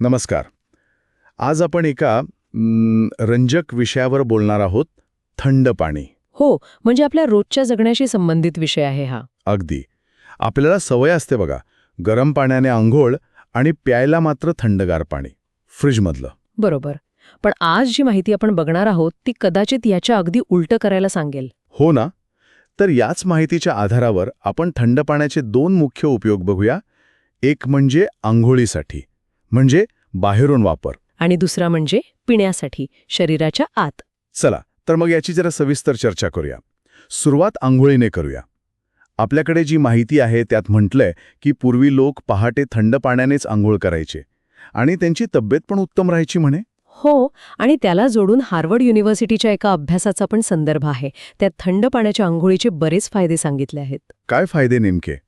नमस्कार. आज आपण एका रंजक विषयावर बोलणार आहोत थंड पाणी. हो म्हणजे आपल्या रोजच्या जगण्याशी संबंधित विषय आहे हा. अगदी. आपल्याला सवय असते बघा गरम पाण्याने आंघोळ आणि प्यायला मात्र थंडगार पाणी फ्रीजमधलं. बरोबर. पण आज जी माहिती आपण बघणार आहोत ती कदाचित याच्या अगदी उलटं करायला सांगेल. हो ना? तर याच माहितीच्या आधारावर आपण थंड पाण्याचे दोन मुख्य उपयोग बघूया. एक म्हणजे आंघोळीसाठी. म्हणजे बाहेरून वापर. आणि दुसरा म्हणजे पिण्यासाठी शरीराच्या आत. चला तर मग याची जरा सविस्तर चर्चा करूया. सुरुवात आंघोळीने करूया. आपल्याकडे जी माहिती आहे त्यात म्हटलंय की पूर्वी लोक पहाटे थंड पाण्यानेच आंघोळ करायचे. आणि त्यांची तब्येत पण उत्तम राहायची म्हणे? हो आणि त्याला जोडून हार्वर्ड युनिव्हर्सिटीच्या एका अभ्यासाचा पण संदर्भ आहे. त्यात थंड पाण्याच्या आंघोळीचे बरेच फायदे सांगितले आहेत. काय फायदे नेमके?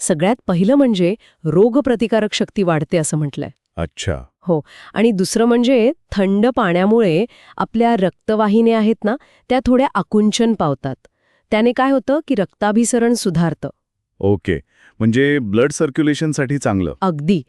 सगळ्यात पहिलं म्हणजे रोगप्रतिकारक शक्ती वाढते असं म्हटलंय. अच्छा. आणि दुसरं म्हणजे थंड पाण्यामुळे आपल्या रक्तवाहिन्या आहेत ना त्या थोड्या आकुंचन पावतात. त्याने काय होतं की रक्ताभिसरण सुधारतं. ओके. म्हणजे ब्लड सर्क्युलेशनसाठी चांगलं. अगदी.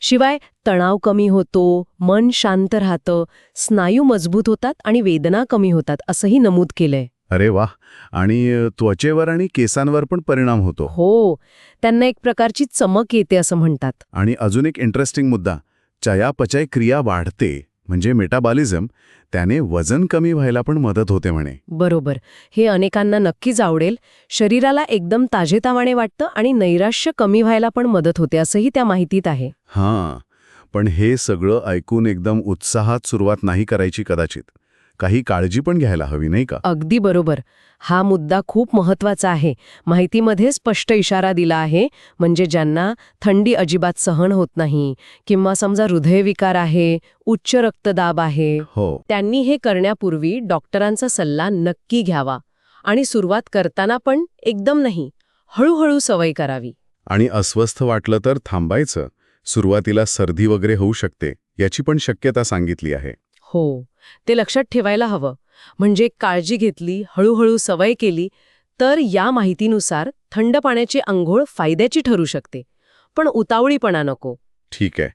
शिवाय तणाव कमी होतो मन शांत राहतं स्नायू मजबूत होतात आणि वेदना कमी होतात असंही नमूद केलंय. अरे वा आणि त्वचेवर आणि केसांवर पण परिणाम होतो. हो. त्यांना एक प्रकारची चमक येते असं म्हणतात. आणि अजून एक इंटरेस्टिंग मुद्दा. चयापचय क्रिया वाढते म्हणजे मेटाबॉलिझम त्याने वजन कमी व्हायला पण मदत होते म्हणे. बरोबर. हे अनेकांना नक्कीच आवडेल. शरीराला एकदम ताजेतावाणे वाटतं आणि नैराश्य कमी व्हायला पण मदत होते असंही त्या माहितीत आहे. हां. पण हे सगळं ऐकून एकदम उत्साहात सुरुवात नाही करायची कदाचित. काही काळजी पण घ्यायला हवी नाही का? अगदी बरोबर. हा मुद्दा खूप महत्त्वाचा आहे. माहितीमध्ये स्पष्ट इशारा दिला आहे म्हणजे ज्यांना थंडी अजिबात सहन होत नाही किंवा समजा हृदयविकार आहे उच्च रक्तदाब आहे हो. त्यांनी हे करण्यापूर्वी डॉक्टरांचा सल्ला नक्की घ्यावा. आणि सुरुवात करताना पण एकदम नाही हळूहळू सवय करावी. आणि अस्वस्थ वाटलं तर थांबायचं. सुरुवातीला सर्दी वगैरे होऊ शकते याची पण शक्यता सांगितली आहे. हो ते लक्षात ठेवायला हवं. म्हणजे काळजी घेतली हळूहळू सवय केली तर या माहितीनुसार थंड पाण्याची अंघोळ फायद्याची ठरू शकते. पण उतावळीपणा नको. ठीक आहे.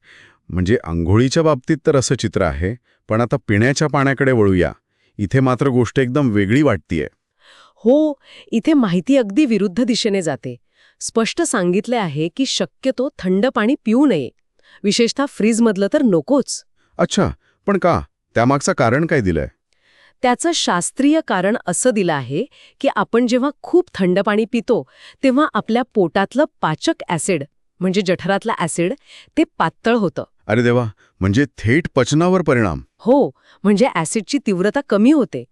म्हणजे आंघोळीच्या बाबतीत तर असं चित्र आहे पण आता पिण्याच्या पाण्याकडे वळूया. इथे मात्र गोष्ट एकदम वेगळी वाटतीये. हो इथे माहिती अगदी विरुद्ध दिशेने जाते. स्पष्ट सांगितले आहे की शक्यतो थंड पाणी पिऊ नये. विशेषतः फ्रीजमधलं तर नकोच. अच्छा पण का? त्यामागचं कारण काय दिलंय? त्याचं शास्त्रीय कारण असं दिलं आहे की आपण जेव्हा खूप थंड पाणी पितो तेव्हा आपल्या पोटातलं पाचक ॲसिड म्हणजे जठरातलं ॲसिड ते पातळ होतं. अरे देवा म्हणजे थेट पचनावर परिणाम. हो म्हणजे ॲसिडची तीव्रता कमी होते.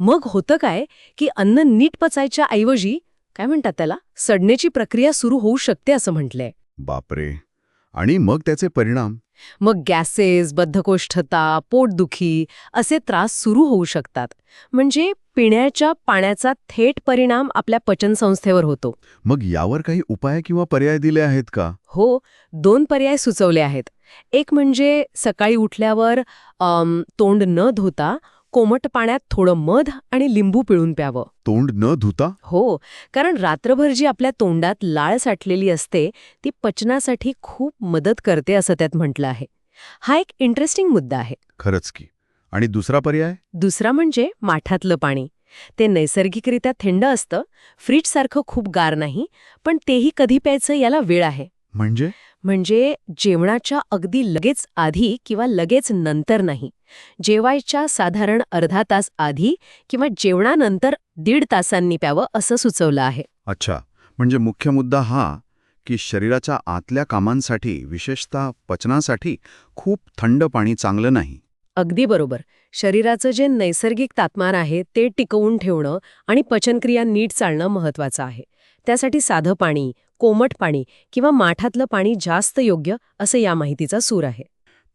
मग होतं काय की अन्न नीट पचायच्या ऐवजी काय म्हणतात त्याला सडण्याची प्रक्रिया सुरू होऊ शकते असं म्हटलंय. बापरे. आणि मग त्याचे परिणाम? मग गॅसेस बद्धकोष्ठता पोटदुखी असे त्रास सुरू होऊ शकतात. म्हणजे पिण्याच्या पाण्याचा थेट परिणाम आपल्या पचनसंस्थेवर होतो. मग यावर काही उपाय किंवा पर्याय दिले आहेत का? हो दोन पर्याय सुचवले आहेत. एक म्हणजे सकाळी उठल्यावर तोंड न धुता कोमट पाण्यात थोडं मध आणि लिंबू पिळून प्यावं. तोंड न धुता? हो कारण रात्रभर जी आपल्या तोंडात लाळ साठलेली असते ती पचनासाठी खूप मदत करते असं त्यात म्हटलं आहे. हा एक इंटरेस्टिंग मुद्दा आहे. खरंच की. आणि दुसरा पर्याय? दुसरा म्हणजे माठातलं पाणी. ते नैसर्गिकरित्या थंड असतं फ्रीजसारखं खूप गार नाही पण तेही कधी प्यायचं याला वेळ आहे. म्हणजे? म्हणजे जेवणाच्या अगदी लगेच आधी किंवा लगेच नंतर नाही. जेवायच्या साधारण अर्धा तास आधी किंवा जेवणानंतर दीड तासांनी प्यावं असं सुचवलं आहे. अच्छा. म्हणजे मुख्य मुद्दा हा की शरीराच्या आतल्या कामांसाठी विशेषतः पचनासाठी खूप थंड पाणी चांगलं नाही. अगदी बरोबर. शरीराचं जे नैसर्गिक तापमान आहे ते टिकवून ठेवणं आणि पचनक्रिया नीट चालणं महत्वाचं आहे. त्यासाठी साधं पाणी कोमट पाणी किंवा माठातलं पाणी जास्त योग्य असं या माहितीचा सूर आहे.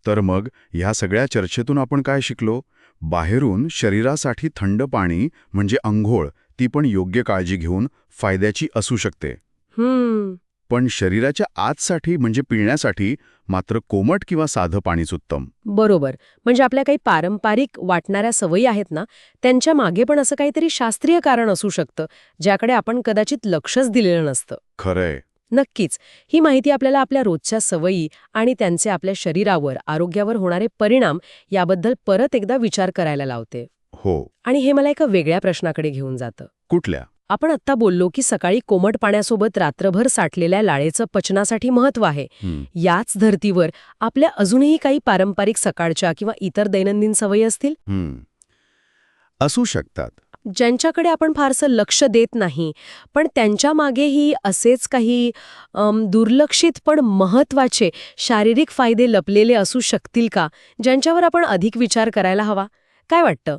तर मग ह्या सगळ्या चर्चेतून आपण काय शिकलो? बाहेरून शरीरासाठी थंड पाणी म्हणजे अंघोळ ती पण योग्य काळजी घेऊन फायद्याची असू शकते. हम्म. पण शरीराच्या आतसाठी म्हणजे पिण्यासाठी मात्र कोमट किंवा साधं पाणीच उत्तम. बरोबर. म्हणजे आपल्या काही पारंपरिक वाटणाऱ्या सवयी आहेत ना त्यांच्या मागे पण असं काहीतरी शास्त्रीय कारण असू शकतं ज्याकडे आपण कदाचित लक्षच दिलेलं नसतं. खरंय. नक्कीच. ही माहिती आपल्याला आपल्या रोजच्या सवयी आणि त्यांचे आपल्या शरीरावर आरोग्यावर होणारे परिणाम याबद्दल परत एकदा विचार करायला लावते. हो. आणि हे मला एका वेगळ्या प्रश्नाकडे घेऊन जातं. कुठल्या? आपण आत्ता बोललो की सकाळी कोमट पाण्यासोबत रात्रभर साठलेल्या लाळेचं पचनासाठी महत्त्व आहे. याच धर्तीवर आपल्या अजूनही काही पारंपरिक सकाळच्या किंवा इतर दैनंदिन सवयी असतील. असू शकतात. ज्यांच्याकडे आपण फारसं लक्ष देत नाही पण त्यांच्या मागेही असेच काही दुर्लक्षित पण महत्त्वाचे शारीरिक फायदे लपलेले असू शकतील का? ज्यांच्यावर आपण अधिक विचार करायला हवा. काय वाटतं?